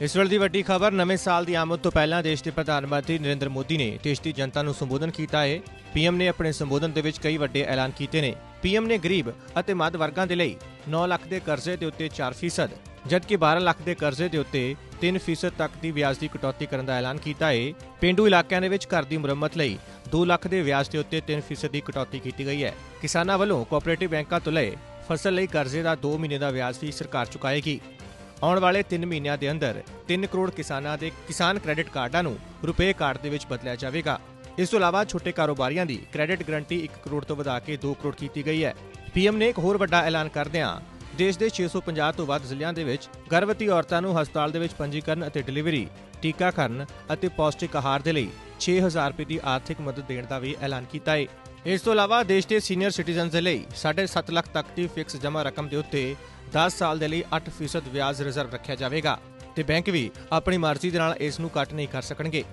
ਇਸ ਵੇਲੇ ਦੀ ਵੱਡੀ ਖਬਰ, ਨਵੇਂ ਸਾਲ ਦੀ ਆਮਦ ਤੋਂ ਪਹਿਲਾਂ ਦੇਸ਼ ਦੇ ਪ੍ਰਧਾਨ ਮੰਤਰੀ ਨਰਿੰਦਰ ਮੋਦੀ ਨੇ ਦੇਸ਼ ਦੀ ਜਨਤਾ ਨੂੰ ਸੰਬੋਧਨ ਕੀਤਾ ਹੈ। ਪੀਐਮ ਨੇ ਆਪਣੇ ਸੰਬੋਧਨ ਦੇ ਵਿੱਚ ਕਈ ਵੱਡੇ ਐਲਾਨ ਕੀਤੇ ਨੇ। ਪੀਐਮ ਨੇ ਗਰੀਬ ਅਤੇ ਮੱਧ ਵਰਗਾਂ ਦੇ ਲਈ 9 ਲੱਖ ਦੇ ਕਰਜ਼ੇ ਦੇ ਉੱਤੇ 4% ਜਦਕਿ 12 ਲੱਖ ਦੇ ਕਰਜ਼ੇ ਦੇ ਉੱਤੇ 3% ਤੱਕ ਦੀ ਵਿਆਜ ਦੀ ਕਟੌਤੀ ਕਰਨ ਦਾ ਐਲਾਨ ਕੀਤਾ ਹੈ। ਪਿੰਡੂ ਇਲਾਕਿਆਂ ਦੇ ਵਿੱਚ ਘਰ ਦੀ ਮੁਰੰਮਤ ਲਈ 2 ਲੱਖ ਦੇ ਵਿਆਜ ਦੇ ਉੱਤੇ 3% ਦੀ ਕਟੌਤੀ ਕੀਤੀ ਗਈ ਹੈ। ਕਿਸਾਨਾਂ ਵੱਲੋਂ ਕੋਆਪਰੇਟਿਵ ਬੈਂਕਾਂ ਤੋਂ ਲਏ ਫਸਲ ਲਈ ਕਰਜ਼ੇ ਦਾ 2 ਮਹੀਨੇ ਦਾ ਵਿਆਜ ਵੀ ਸਰਕਾਰ ਚੁਕਾਏਗੀ। ਆਉਣ ਵਾਲੇ 3 ਮਹੀਨਿਆਂ ਦੇ ਅੰਦਰ 3 ਕਰੋੜ ਕਿਸਾਨਾਂ ਦੇ ਕਿਸਾਨ ਕ੍ਰੈਡਿਟ ਕਾਰਡਾਂ ਨੂੰ ਰੁਪਏ ਕਾਰਡ ਦੇ ਵਿੱਚ ਬਦਲਿਆ ਜਾਵੇਗਾ। ਇਸ ਤੋਂ ਇਲਾਵਾ ਛੋਟੇ ਕਾਰੋਬਾਰੀਆਂ ਦੀ ਕ੍ਰੈਡਿਟ ਗਰੰਟੀ 1 ਕਰੋੜ ਤੋਂ ਵਧਾ ਕੇ 2 ਕਰੋੜ ਕੀਤੀ ਗਈ ਹੈ। ਪੀਐਮ ਨੇ ਇੱਕ ਹੋਰ ਵੱਡਾ ਐਲਾਨ ਕਰਦਿਆਂ ਦੇਸ਼ ਦੇ 650 ਤੋਂ ਵੱਧ ਜ਼ਿਲ੍ਹਿਆਂ ਦੇ ਵਿੱਚ ਗਰਭਵਤੀ ਔਰਤਾਂ ਨੂੰ ਹਸਪਤਾਲ ਦੇ ਵਿੱਚ ਪੰਜੀਕਰਨ ਅਤੇ ਡਿਲੀਵਰੀ ਟੀਕਾਕਰਨ ਅਤੇ ਪੌਸ਼ਟਿਕ ਆਹਾਰ ਦੇ ਲਈ 6000 ਰੁਪਏ ਦੀ ਆਰਥਿਕ ਮਦਦ ਦੇਣ ਦਾ ਵੀ ਐਲਾਨ ਕੀਤਾ ਹੈ ਇਸ ਤੋਂ ਇਲਾਵਾ ਦੇਸ਼ ਦੇ ਸੀਨੀਅਰ ਸਿਟੀਜ਼ਨਸ ਦੇ ਲਈ 7.5 ਲੱਖ ਤੱਕ ਦੀ ਫਿਕਸ ਜਮ੍ਹਾਂ ਰਕਮ ਦੇ ਉੱਤੇ 10 ਸਾਲ ਦੇ ਲਈ 8% ਵਿਆਜ ਰਿਜ਼ਰਵ ਰੱਖਿਆ ਜਾਵੇਗਾ ਤੇ ਬੈਂਕ ਵੀ ਆਪਣੀ ਮਰਜ਼ੀ ਦੇ ਨਾਲ ਇਸ ਨੂੰ ਕੱਟ ਨਹੀਂ ਕਰ ਸਕਣਗੇ।